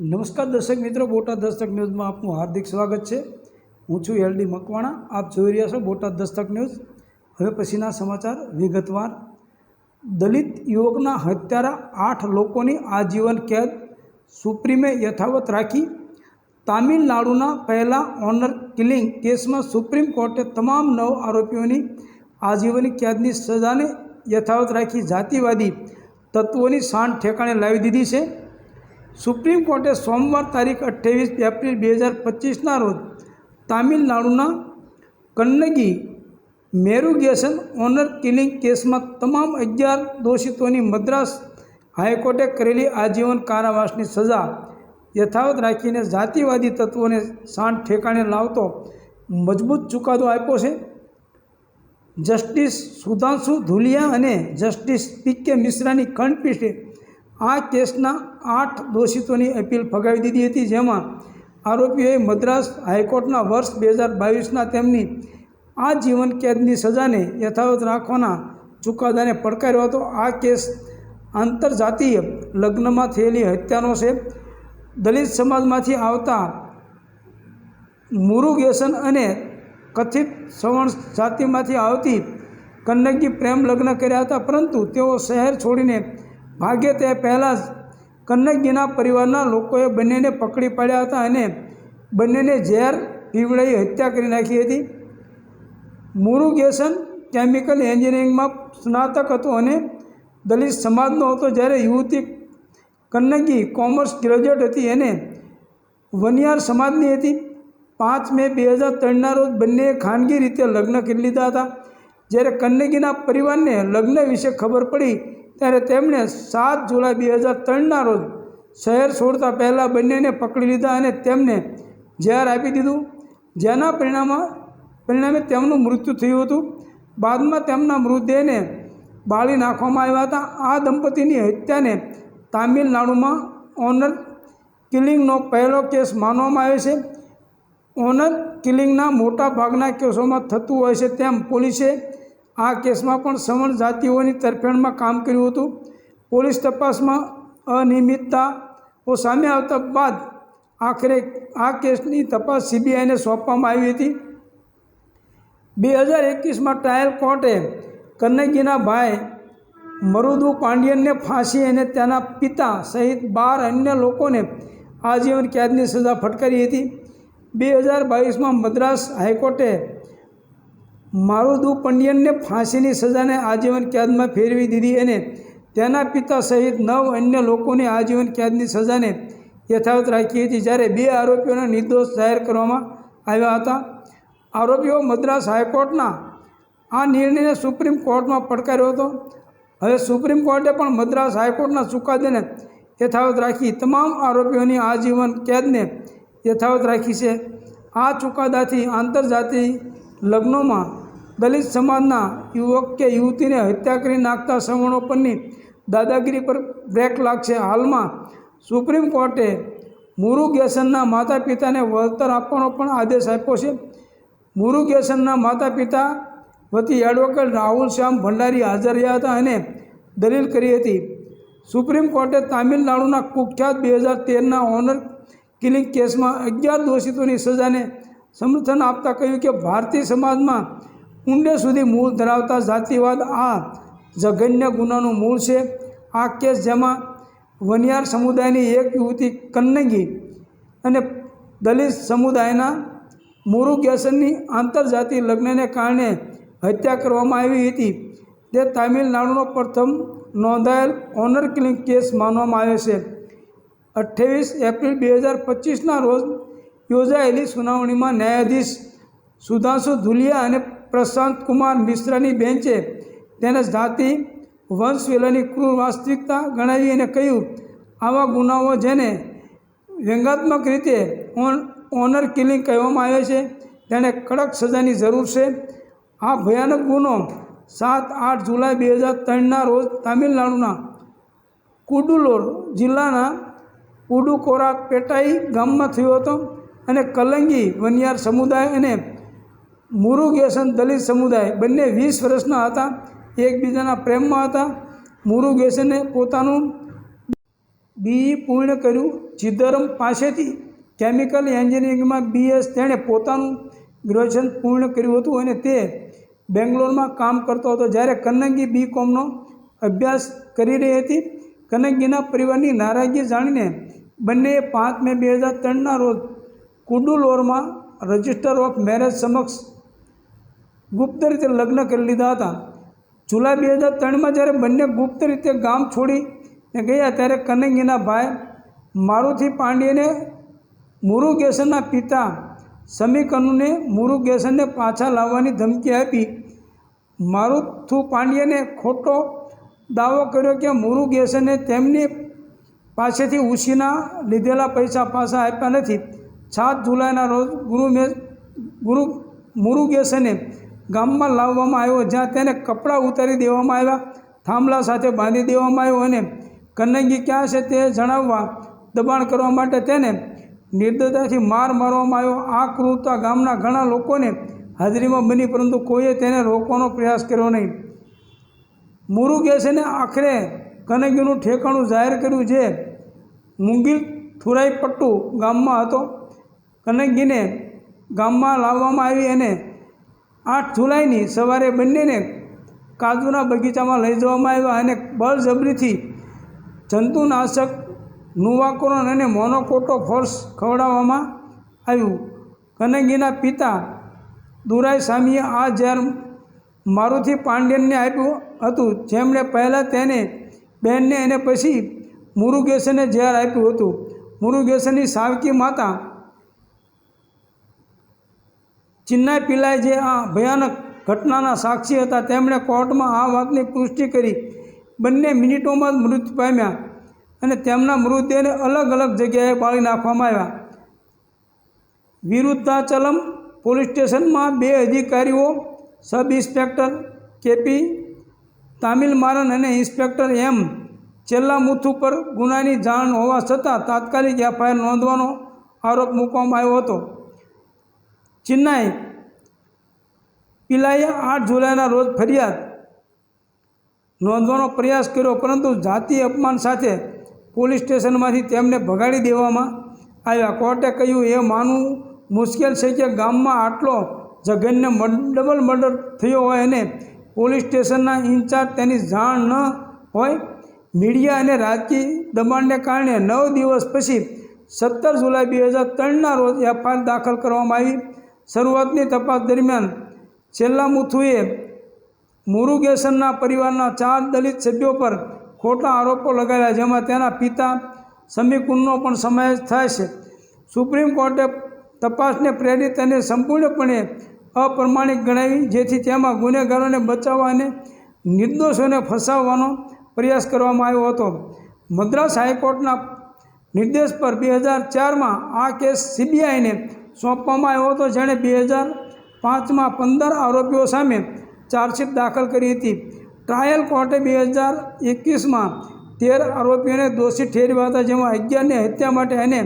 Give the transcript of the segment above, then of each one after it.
નમસ્કાર દર્શક મિત્રો, બોટાદ દસ્તક ન્યૂઝમાં આપનું હાર્દિક સ્વાગત છે. હું છું એલડી મકવાણા. આપ જોઈ રહ્યા છો બોટાદ દસ્તક ન્યૂઝ. હવે પછીના સમાચાર વિગતવાર. દલિત યુવકના હત્યારા આઠ લોકોની આજીવન કેદ સુપ્રીમે યથાવત રાખી. તામિલનાડુના પહેલા ઓનર કિલિંગ કેસમાં સુપ્રીમ કોર્ટે તમામ નવ આરોપીઓની આજીવન કેદની સજાને યથાવત રાખી જાતિવાદી તત્વોની શાન ઠેકાણે લાવી દીધી છે. સુપ્રીમ કોર્ટે સોમવાર તારીખ અઠ્ઠાવીસ એપ્રિલ બે હજાર પચીસના રોજ તામિલનાડુના કન્નગી મેરુગેશન ઓનર કિલિંગ કેસમાં તમામ અગિયાર દોષિતોની મદ્રાસ હાઈકોર્ટે કરેલી આજીવન કારાવાસની સજા યથાવત રાખીને જાતિવાદી તત્વોને શાંત ઠેકાણે લાવતો મજબૂત ચુકાદો આપ્યો છે. જસ્ટિસ સુધાંશુ ધુલિયા અને જસ્ટિસ પી કે મિશ્રાની ખંડપીઠે આ કેસના આઠ દોષિતોની અપીલ ફગાવી દીધી હતી, જેમાં આરોપીઓએ મદ્રાસ હાઈકોર્ટના વર્ષ બે હજાર બાવીસના તેમની આ જીવન કેદની સજાને યથાવત રાખવાના ચુકાદાને પડકાર્યો હતો. આ કેસ આંતરજાતીય લગ્નમાં થયેલી હત્યાનો છે. દલિત સમાજમાંથી આવતા મુરુગેશન અને કથિત સવર્ણ જાતિમાંથી આવતી કન્નગી પ્રેમ લગ્ન કર્યા હતા, પરંતુ તેઓ શહેર છોડીને ભાગે તે પહેલાં જ કન્નગીના પરિવારના લોકોએ બંનેને પકડી પાડ્યા હતા અને બંનેને ઝેર પીવડાવી હત્યા કરી નાખી હતી. મુરુગેશન કેમિકલ એન્જિનિયરિંગમાં સ્નાતક હતો અને દલિત સમાજનો હતો જ્યારે યુવતી કન્નગી કોમર્સ ગ્રેજ્યુએટ હતી અને વનિયાર સમાજની હતી. પાંચ મે બે હજાર ત્રણના રોજ બંનેએ ખાનગી રીતે લગ્ન કરી લીધા હતા. જ્યારે કન્નગીના પરિવારને લગ્ન વિશે ખબર પડી ત્યારે તેમણે સાત જુલાઈ બે હજાર ત્રણના રોજ શહેર છોડતા પહેલાં બંનેને પકડી લીધા અને તેમને ઝેર આપી દીધું. જેના પરિણામમાં પરિણામે તેમનું મૃત્યુ થયું હતું. બાદમાં તેમના મૃતદેહને બાળી નાખવામાં આવ્યા હતા. આ દંપતીની હત્યાને તામિલનાડુમાં ઓનર કિલિંગનો પહેલો કેસ માનવામાં આવે છે. ઓનર કિલિંગના મોટા ભાગના કેસોમાં થતું હોય છે તેમ પોલીસે આ કેસમાં પણ સમણ જાતિઓની તરફેણમાં કામ કર્યું હતું. પોલીસ તપાસમાં અનિયમિતતાઓ સામે આવતા બાદ આખરે આ કેસની તપાસ સીબીઆઈને સોંપવામાં આવી હતી. બે હજાર એકવીસમાં ટ્રાયલ કોર્ટે કન્નગીના ભાઈ મરુદુ પાંડિયનને ફાંસી અને તેના પિતા સહિત બાર અન્ય લોકોને આજીવન કેદની સજા ફટકારી હતી. બે હજાર બાવીસમાં મદ્રાસ હાઈકોર્ટે મારુદુ પંડ્યનને ફાંસીની સજાને આજીવન કેદમાં ફેરવી દીધી અને તેના પિતા સહિત નવ અન્ય લોકોની આજીવન કેદની સજાને યથાવત રાખી હતી. જ્યારે બે આરોપીઓને નિર્દોષ જાહેર કરવામાં આવ્યા હતા. આરોપીઓ મદ્રાસ હાઈકોર્ટના આ નિર્ણયને સુપ્રીમ કોર્ટમાં પડકાર્યો હતો. હવે સુપ્રીમ કોર્ટે પણ મદ્રાસ હાઈકોર્ટના ચુકાદાને યથાવત રાખી તમામ આરોપીઓની આજીવન કેદને યથાવત રાખી છે. આ ચુકાદાથી આંતરજાતિ લગ્નોમાં દલિત સમાજના યુવક કે યુવતીને હત્યા કરી નાખતા સવર્ણો પરની દાદાગીરી પર બ્રેક લાગશે. હાલમાં સુપ્રીમ કોર્ટે મુરુગેસનના માતા પિતાને વળતર આપવાનો પણ આદેશ આપ્યો છે. મુરુગેસનના માતા પિતા વતી એડવોકેટ રાહુલ શ્યામ ભંડારી હાજર રહ્યા હતા અને દલીલ કરી હતી. સુપ્રીમ કોર્ટે તામિલનાડુના કુખ્યાત બે હજાર તેરના ઓનર કિલિંગ કેસમાં અગિયાર દોષિતોની સજાને સમર્થન આપતા કહ્યું કે ભારતીય સમાજમાં ઊંડે સુધી મૂળ ધરાવતા જાતિવાદ આ જઘન્ય ગુનાનું મૂળ છે. આ કેસ જેમાં વનિયાર સમુદાયની એક યુવતી કન્નગી અને દલિત સમુદાયના મુરુગેશનની આંતરજાતિ લગ્નને કારણે હત્યા કરવામાં આવી હતી. તે તામિલનાડુનો પ્રથમ નોંધાયેલ ઓનર કિલિંગ કેસ માનવામાં આવે છે. અઠ્ઠાવીસ એપ્રિલ બે હજાર પચીસના રોજ યોજાયેલી સુનાવણીમાં ન્યાયાધીશ સુધાંશુ ધુલિયા અને પ્રશાંત કુમાર મિશ્રાની બેન્ચે તેને જાતિ વંશવેલાની ક્રૂર વાસ્તવિકતા ગણાવી અને કહ્યું, આવા ગુનાઓ જેને વ્યંગાત્મક રીતે ઓન ઓનર કિલિંગ કહેવામાં આવે છે, તેણે કડક સજાની જરૂર છે. આ ભયાનક ગુનો સાત આઠ જુલાઈ બે હજાર ત્રણના રોજ તામિલનાડુના કુડુલોર જિલ્લાના ઉડુકોરા પેટાઈ ગામમાં થયો હતો અને કલંગી વનિયાર સમુદાય અને મુરુગેશન દલિત સમુદાય બંને વીસ વર્ષના હતા. એકબીજાના પ્રેમમાં હતા. મુરુગેસને પોતાનું બીઈ પૂર્ણ કર્યું. ચિદમ્બરમ પાસેથી કેમિકલ એન્જિનિયરિંગમાં બીએસ તેણે પોતાનું ગ્રેજ્યુએશન પૂર્ણ કર્યું હતું અને તે બેંગ્લોરમાં કામ કરતો હતો. જ્યારે કન્નગી બી કોમનો અભ્યાસ કરી રહી હતી, કન્નગીના પરિવારની નારાજગી જાણીને બંનેએ પાંચ મે બે હજાર ત્રણના રોજ કુડુલોરમાં રજિસ્ટર ઓફ મેરેજ સમક્ષ ગુપ્ત રીતે લગ્ન કરી લીધા હતા. જુલાઈ બે હજાર ત્રણમાં જ્યારે બંને ગુપ્ત રીતે ગામ છોડીને ગયા ત્યારે કનૈયાના ભાઈ મારુતિ પાંડ્યને મુરુગેશનના પિતા સમીકનુને મુરુગેશનને પાછા લાવવાની ધમકી આપી. મારુથુ પાંડ્યને ખોટો દાવો કર્યો કે મુરુગેશને તેમની પાસેથી ઉછીના લીધેલા પૈસા પાછા આપ્યા નથી. સાત જુલાઈના રોજ ગુરુ ગુરુમે ગુરુ મુરુગેશને ગામમાં લાવવામાં આવ્યો, જ્યાં તેને કપડાં ઉતારી દેવામાં આવ્યા, થાંભલા સાથે બાંધી દેવામાં આવ્યો અને કન્નગી ક્યાં છે તે જણાવવા દબાણ કરવા માટે તેને નિર્દયતાથી માર મારવામાં આવ્યો. આ ક્રૂરતા ગામના ઘણા લોકોને હાજરીમાં બની, પરંતુ કોઈએ તેને રોકવાનો પ્રયાસ કર્યો નહીં. મુરુગેશને આખરે કનગીનું ઠેકાણું જાહેર કર્યું જે મુંગીલ થુરાઈપટ્ટુ ગામમાં હતો. કનગીને ગામમાં લાવવામાં આવી અને આઠ જુલાઈની સવારે બંનેને કાજુના બગીચામાં લઈ જવામાં આવ્યા અને બળજબરીથી જંતુનાશક, નુવાકોરન અને મોનોકોટો ફોર્સ ખવડાવવામાં આવ્યું. કનંગીના પિતા દુરાઈ સ્વામીએ આ ઝેર મારુતિ પાંડ્યનને આપ્યું હતું. જેમણે પહેલાં તેને બહેનને અને પછી મુરુગેશને ઝેર આપ્યું હતું. મુરુગેશનની સાવકી માતા ચિન્નાઈ પિલાઈ જે આ ભયાનક ઘટનાના સાક્ષી હતા, તેમણે કોર્ટમાં આ વાતની પુષ્ટિ કરી. બંને મિનિટોમાં જ મૃત્યુ પામ્યા અને તેમના મૃતદેહને અલગ અલગ જગ્યાએ બાળી નાખવામાં આવ્યા. વિરુદ્ધાચલમ પોલીસ સ્ટેશનમાં બે અધિકારીઓ, સબ ઇન્સ્પેક્ટર કેપી તામિલમારન અને ઇન્સ્પેક્ટર એમ છેલ્લા મુથ પર ગુનાની જાણ હોવા છતાં તાત્કાલિક એફઆઈઆર નોંધવાનો આરોપ મૂકવામાં આવ્યો હતો. ચેન્નાઈ. પિલાઈએ આઠ જુલાઈના રોજ ફરિયાદ નોંધવાનો પ્રયાસ કર્યો, પરંતુ જાતિ અપમાન સાથે પોલીસ સ્ટેશનમાંથી તેમને ભગાડી દેવામાં આવ્યા. કોર્ટે કહ્યું, એ માનવું મુશ્કેલ છે કે ગામમાં આટલો જઘન્ય ડબલ મર્ડર થયો હોય અને પોલીસ સ્ટેશનના ઇન્ચાર્જ તેની જાણ ન હોય. મીડિયા અને રાજકીય દબાણને કારણે નવ દિવસ પછી સત્તર જુલાઈ બે હજાર ત્રણના રોજ એફઆઈઆર દાખલ કરવામાં આવી. શરૂઆતની તપાસ દરમિયાન છેલ્લા મુથુએ મુરુગેશનના પરિવારના ચાર દલિત સભ્યો પર ખોટા આરોપો લગાવ્યા, જેમાં તેના પિતા સમીકુનનો પણ સમાવેશ થાય છે. સુપ્રીમ કોર્ટે તપાસને પ્રેરિત અને સંપૂર્ણપણે અપ્રમાણિક ગણાવી, જેથી તેમાં ગુનેગારોને બચાવવા અને નિર્દોષોને ફસાવવાનો પ્રયાસ કરવામાં આવ્યો હતો. મદ્રાસ હાઈકોર્ટના નિર્દેશ પર બે હજાર ચારમાં આ કેસ સીબીઆઈને સોંપવામાં આવ્યો હતો. જેણે બે હજાર પાંચમાં પંદર આરોપીઓ સામે ચાર્જશીટ દાખલ કરી હતી. ટ્રાયલ કોર્ટે બે હજાર એકવીસમાં તેર આરોપીઓને દોષિત ઠેરવ્યા હતા, જેમાં અગિયારને હત્યા માટે અને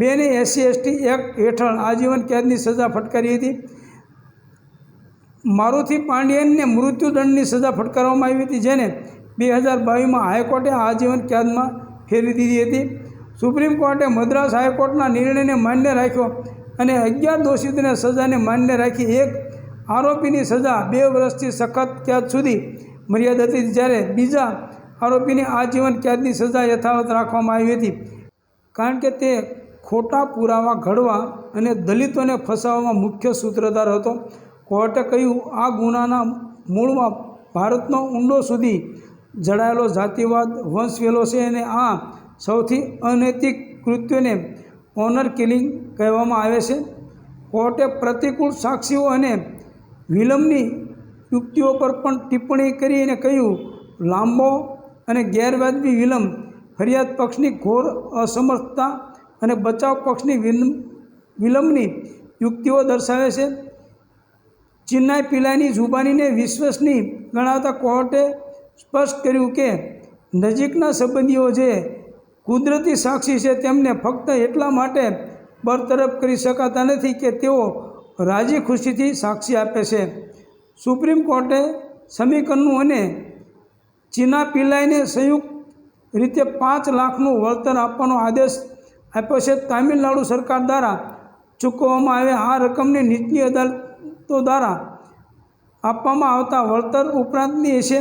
બેને એસસી, એસટી એક્ટ હેઠળ આજીવન કેદની સજા ફટકારી હતી. મારુતિ પાંડિયનને મૃત્યુદંડની સજા ફટકારવામાં આવી હતી, જેને બે હજાર બાવીસમાં હાઈકોર્ટે આજીવન કેદમાં ફેરવી દીધી હતી. સુપ્રીમ કોર્ટે મદ્રાસ હાઈકોર્ટના નિર્ણયને માન્ય રાખ્યો. અને અગિયાર દોષિતને સજાને માન્ય રાખી એક આરોપીની સજા બે વર્ષથી સખત કેદ સુધી મર્યાદા હતી, જ્યારે બીજા આરોપીની આજીવન કેદની સજા યથાવત રાખવામાં આવી હતી. કારણ કે તે ખોટા પુરાવા ઘડવા અને દલિતોને ફસાવવામાં મુખ્ય સૂત્રધાર હતો. કોર્ટે કહ્યું, આ ગુનાના મૂળમાં ભારતનો ઊંડો સુધી જડાયેલો જાતિવાદ, વંશવેલો છે અને આ સૌથી અનૈતિક કૃત્યોને ઓનર કિલિંગ કહેવામાં આવે છે. કોર્ટે પ્રતિકૂળ સાક્ષીઓ અને વિલંબની યુક્તિઓ પર પણ ટિપ્પણી કરી અને કહ્યું, લાંબો અને ગેરવાજબી વિલંબ, ફરિયાદ પક્ષની ઘોર અસમર્થતા અને બચાવ પક્ષની વિલંબની યુક્તિઓ દર્શાવે છે. ચિન્નાઈ પિલાની જુબાનીને વિશ્વસની ગણાવતા કોર્ટે સ્પષ્ટ કર્યું કે, નજીકના સંબંધીઓ જે કુદરતી સાક્ષી છે તેમને ફક્ત એટલા માટે બરતરફ કરી શકાતા નથી કે તેઓ રાજી ખુશીથી સાક્ષી આપે છે. સુપ્રીમ કોર્ટે સમીકરણનું અને ચીના પિલાઈને સંયુક્ત રીતે પાંચ લાખનું વળતર આપવાનો આદેશ આપ્યો છે. તામિલનાડુ સરકાર દ્વારા ચૂકવવામાં આવે આ રકમની નીચલી અદાલતો દ્વારા આપવામાં આવતા વળતર ઉપરાંતની છે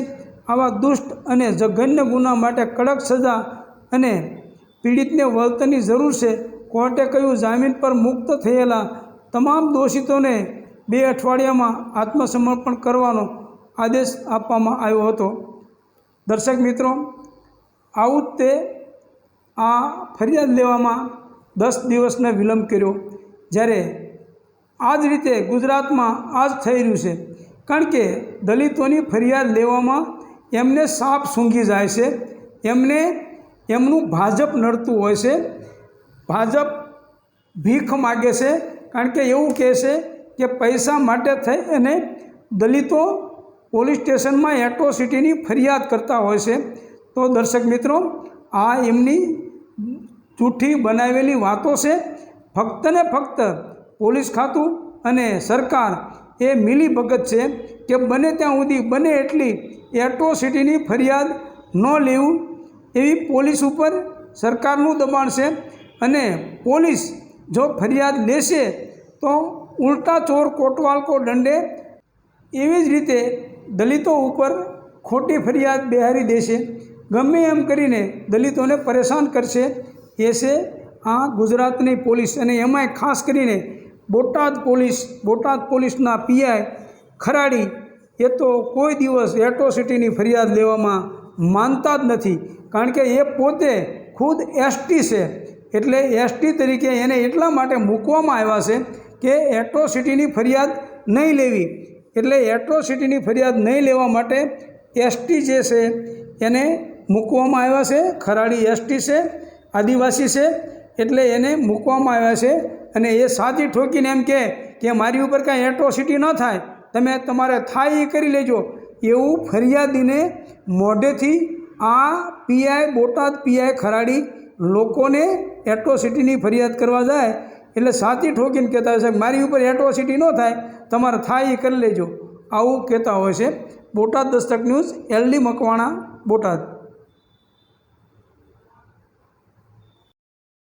આવા દુષ્ટ અને જઘન્ય ગુના માટે કડક સજા અને પીડિતને વળતરની જરૂર છે. કોર્ટે કહ્યું, જામીન પર મુક્ત થયેલા તમામ દોષિતોને બે અઠવાડિયામાં આત્મસમર્પણ કરવાનો આદેશ આપવામાં આવ્યો હતો. દર્શક મિત્રો, આવું તે આ ફરિયાદ લેવામાં દસ દિવસનો વિલંબ કર્યો, જ્યારે આ જ રીતે ગુજરાતમાં આ જ થઈ રહ્યું છે. કારણ કે દલિતોની ફરિયાદ લેવામાં એમને સાપ સૂંઘી જાય છે. એમને એમનું ભાજપ નડતું હોય છે. ભાજપ ભીખ માગે છે. કારણ કે એવું કહે છે કે પૈસા માટે થઈ અને દલિતો પોલીસ સ્ટેશનમાં એટ્રોસિટીની ફરિયાદ કરતા હોય છે. તો દર્શક મિત્રો, આ એમની જૂઠી બનાવેલી વાતો છે. ફક્ત ને ફક્ત પોલીસ ખાતું અને સરકાર એ મિલી ભગત છે કે બને ત્યાં સુધી બને એટલી એટ્રોસિટીની ફરિયાદ ન લેવું એવી પોલીસ ઉપર સરકારનું દબાણ છે અને પોલીસ જો ફરિયાદ લેશે તો ઉલટા ચોર કોટવાલ કો દંડે એવી જ રીતે દલિતો ઉપર ખોટી ફરિયાદ બેહારી દેશે. ગમે એમ કરીને દલિતોને પરેશાન કરશે એ છે આ ગુજરાતની પોલીસ અને એમાંય ખાસ કરીને બોટાદ પોલીસ, બોટાદ પોલીસના પીઆઈ ખરાડી, એ તો કોઈ દિવસ એટ્રોસિટીની ફરિયાદ લેવામાં માનતા જ નથી. કારણ કે એ પોતે ખુદ એસટી છે. એટલે એસટી તરીકે એને એટલા માટે મૂકવામાં આવ્યા છે કે એટ્રોસિટીની ફરિયાદ નહીં લેવી. એટલે એટ્રોસિટીની ફરિયાદ નહીં લેવા માટે એસટી જે છે એને મૂકવામાં આવ્યા છે. ખરાડી એસટી છે, આદિવાસી છે, એટલે એને મૂકવામાં આવ્યા છે. અને એ સાચી ઠોકીને એમ કહે કે મારી ઉપર કાંઈ એટ્રોસિટી ન થાય. તમે તમારે થાય એ કરી લેજો. એવું ફરિયાદીને મોઢેથી આ પીઆઈ, બોટાદ પીઆઈ ખરાડી લોકોને એટ્રોસિટીની ફરિયાદ કરવા જાય એટલે સાચી ઠોકીને કહેતા હોય છે, મારી ઉપર એટ્રોસિટી ન થાય, તમારે થાય એ કરી લેજો. આવું કહેતા હોય છે. Botad Dastak news, LD Makwana, Botad.